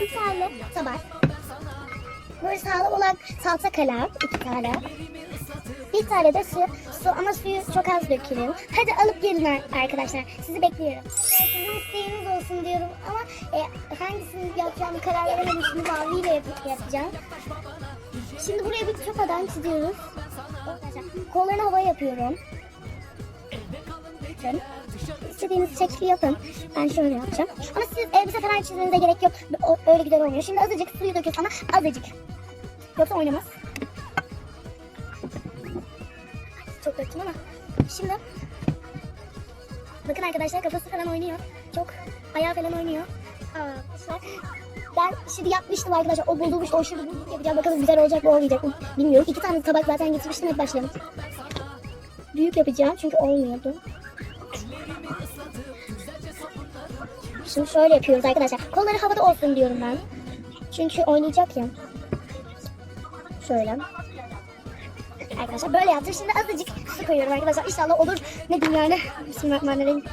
Bir tane tabak. Böyle sağlam olan salça kalem. iki tane. Bir tane de su. Su ama suyu çok az dökülün. Hadi alıp gelin ar- arkadaşlar. Sizi bekliyorum. Sizin isteğiniz olsun diyorum ama e, hangisini yapacağımı karar veremedim. Şimdi maviyle yap- yapacağım. Şimdi buraya bir çok adam çiziyoruz. Kollarını havaya yapıyorum. Bakın. İstediğiniz şekli yapın. Ben şöyle yapacağım. Ama siz elbise falan çizmenize gerek yok. O- Öyle güzel olmuyor. Şimdi azıcık suyu döküyoruz ama azıcık. Yoksa oynamaz. Çok döktüm ama. Şimdi bakın arkadaşlar kafası falan oynuyor. Çok ayağı falan oynuyor. Arkadaşlar ben şimdi yapmıştım arkadaşlar. O bulduğum işte o şimdi bulduk yapacağım. Bakalım güzel olacak mı olmayacak mı bilmiyorum. İki tane tabak zaten getirmiştim. Hadi başlayalım. Büyük yapacağım çünkü olmuyordu. Şimdi şöyle yapıyoruz arkadaşlar. Kolları havada olsun diyorum ben. Çünkü oynayacak ya. Şöyle. Arkadaşlar böyle yaptım. Şimdi azıcık su koyuyorum arkadaşlar. İnşallah olur. Ne diyeyim yani. Bismillahirrahmanirrahim.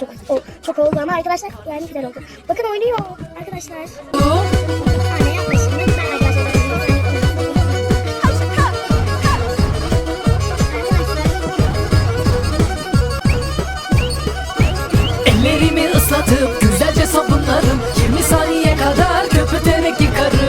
Çok, o- çok oldu ama arkadaşlar yani güzel oldu. Bakın oynuyor arkadaşlar. Tane yaklaşın. Ellerimi ıslatıp güzelce sabunlarım. 20 saniye kadar köpürterek yıkarım